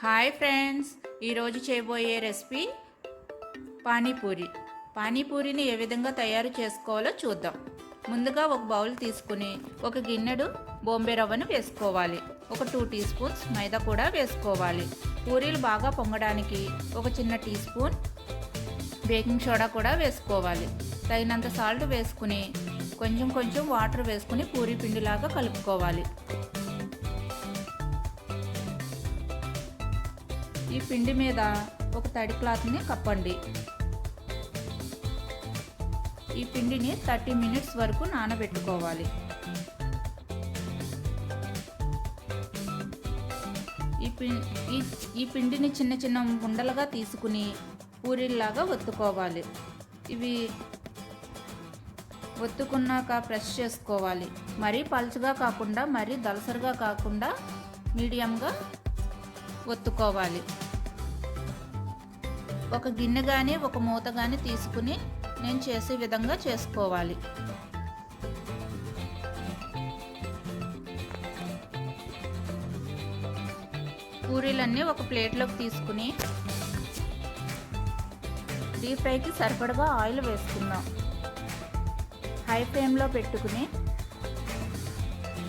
Hi friends ఈరోజు చేయబోయే recipe panipuri. పానీపూరిని ఏ విధంగా తయారు చేసుకోవాలో చూద్దాం. ముందుగా ఒక బౌల్ తీసుకుని ఒక గిన్నెడు బొంబే రవ్వను వేసుకోవాలి. ఒక టూ టీ స్పూన్స్ మైదా కూడా వేసుకోవాలి. పూరీలు బాగా పొంగడానికి ఒక చిన్న టీ స్పూన్ బేకింగ్ సోడా కూడా వేసుకోవాలి. తగినంత సాల్ట్ వేసుకుని కొంచెం కొంచెం వాటర్ వేసుకుని పూరీ పిండిలాగా కలుపుకోవాలి. ఈ పిండి మీద ఒక తడి క్లాత్ని కప్పండి. ఈ పిండిని థర్టీ మినిట్స్ వరకు నానబెట్టుకోవాలి. ఈ పి ఈ ఈ పిండిని చిన్న చిన్న ఉండలుగా తీసుకుని పూరీల్లాగా ఒత్తుకోవాలి. ఇవి ఒత్తుకున్నాక ప్రెస్ చేసుకోవాలి. మరీ పలుచగా కాకుండా మరీ దలసరిగా కాకుండా మీడియంగా ఒత్తుకోవాలి. ఒక గిన్నె కానీ ఒక మూత కానీ తీసుకుని నేను చేసే విధంగా చేసుకోవాలి. పూరీలన్నీ ఒక ప్లేట్లోకి తీసుకుని డీప్ ఫ్రైకి సరిపడగా ఆయిల్ వేసుకుందాం. హై ఫ్లేమ్లో పెట్టుకుని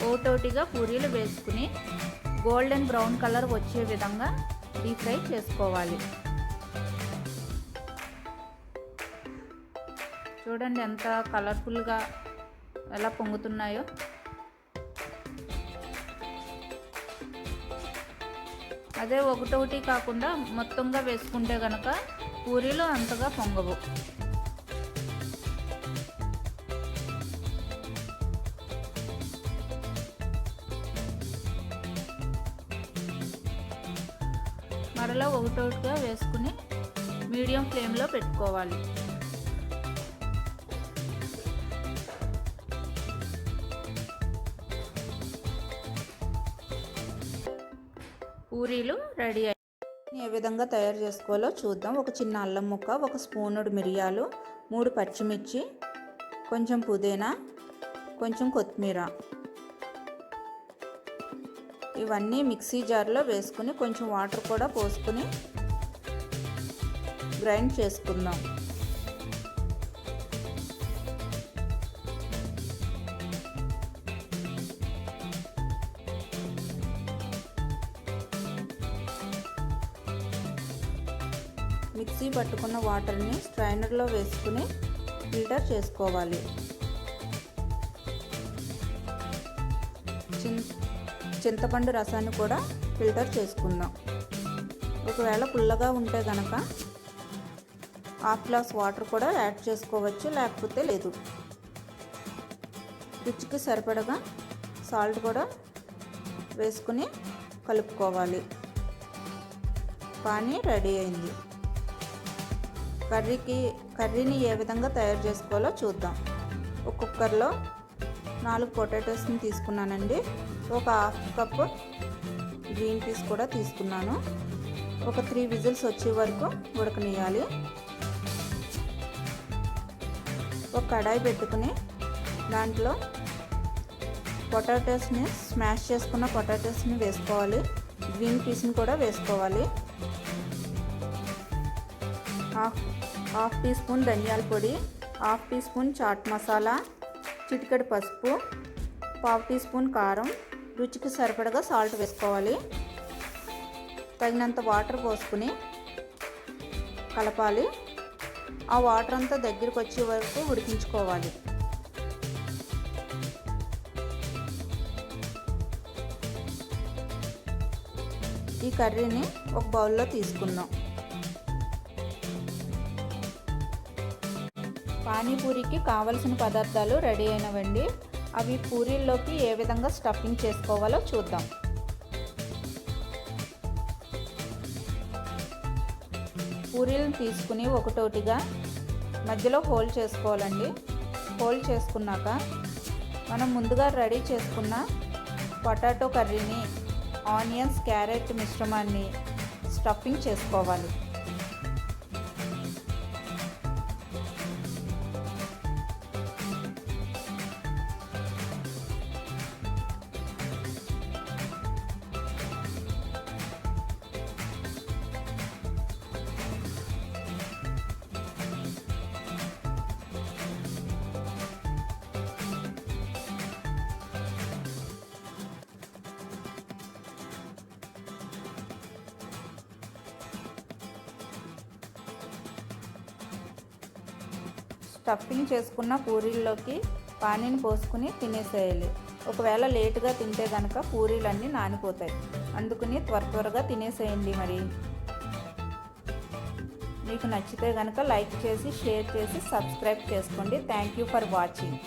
ఓటోటిగా పూరీలు వేసుకుని గోల్డెన్ బ్రౌన్ కలర్ వచ్చే విధంగా డీప్ ఫ్రై చేసుకోవాలి. చూడండి ఎంత కలర్ఫుల్గా ఎలా పొంగుతున్నాయో. అదే ఒకటొకటి కాకుండా మొత్తంగా వేసుకుంటే కనుక పూరీలు అంతగా పొంగవు. మరలా ఒకటొకటిగా వేసుకుని మీడియం ఫ్లేమ్లో పెట్టుకోవాలి. పూరీలు రెడీ అయ్యాయి ఏ విధంగా తయారు చేసుకోవాలో చూద్దాం. ఒక చిన్న అల్లం ముక్క ఒక స్పూనుడు మిరియాలు మూడు పచ్చిమిర్చి కొంచెం పుదీనా కొంచెం కొత్తిమీర. ఇవన్నీ మిక్సీ జార్లో వేసుకుని కొంచెం వాటర్ కూడా పోసుకుని గ్రైండ్ చేసుకుందాం. మిక్సీ పట్టుకున్న వాటర్ని స్ట్రైనర్లో వేసుకుని ఫిల్టర్ చేసుకోవాలి. చింతపండు రసాన్ని కూడా ఫిల్టర్ చేసుకుందాం. ఒకవేళ పుల్లగా ఉంటే కనుక హాఫ్ గ్లాస్ వాటర్ కూడా యాడ్ చేసుకోవచ్చు లేకపోతే లేదు. రుచికి సరిపడగా సాల్ట్ కూడా వేసుకుని కలుపుకోవాలి. పానీ రెడీ అయింది. కర్రీకి కర్రీని ఏ విధంగా తయారు చేసుకోవాలో చూద్దాం. ఒక కుక్కర్లో నాలుగు పొటాటోస్ని తీసుకున్నానండి. ఒక హాఫ్ కప్ గ్రీన్ పీస్ కూడా తీసుకున్నాను. ఒక త్రీ విజిల్స్ వచ్చే వరకు ఉడకనియాలి ఒక కడాయి పెట్టుకుని దాంట్లో పొటాటోస్ని స్మాష్ చేసుకున్న పొటాటోస్ని వేసుకోవాలి. గ్రీన్ పీస్ని కూడా వేసుకోవాలి. హాఫ్ హాఫ్ టీ స్పూన్ ధనియాల పొడి half tea spoon chaat masala చిటికెడు పసుపు పావు టీ స్పూన్ కారం. రుచికి సరిపడగా సాల్ట్ వేసుకోవాలి. తగినంత వాటర్ పోసుకుని కలపాలి. ఆ వాటర్ అంతా దగ్గరికి వచ్చే వరకు ఉడికించుకోవాలి. ఈ కర్రీని ఒక బౌల్లో తీసుకుందాం. పానీపూరికి కావలసిన పదార్థాలు రెడీ అయినవండి. అవి పూరీల్లోకి ఏ విధంగా స్టఫింగ్ చేసుకోవాలో చూద్దాం. పూరీలను తీసుకుని ఒకటోటిగా మధ్యలో హోల్ చేసుకోవాలండి. హోల్ చేసుకున్నాక మనం ముందుగా రెడీ చేసుకున్న పొటాటో కర్రీని ఆనియన్స్ క్యారెట్ మిశ్రమాన్ని స్టఫింగ్ చేసుకోవాలి. స్టఫింగ్ చేసుకున్న పూరీల్లోకి పానీని పోసుకుని తినేసేయాలి. ఒకవేళ లేటుగా తింటే కనుక పూరీలన్నీ నానిపోతాయి. అందుకని త్వర త్వరగా తినేసేయండి మరి. మీకు నచ్చితే కనుక లైక్ చేసి షేర్ చేసి సబ్స్క్రైబ్ చేసుకోండి. Thank you for watching.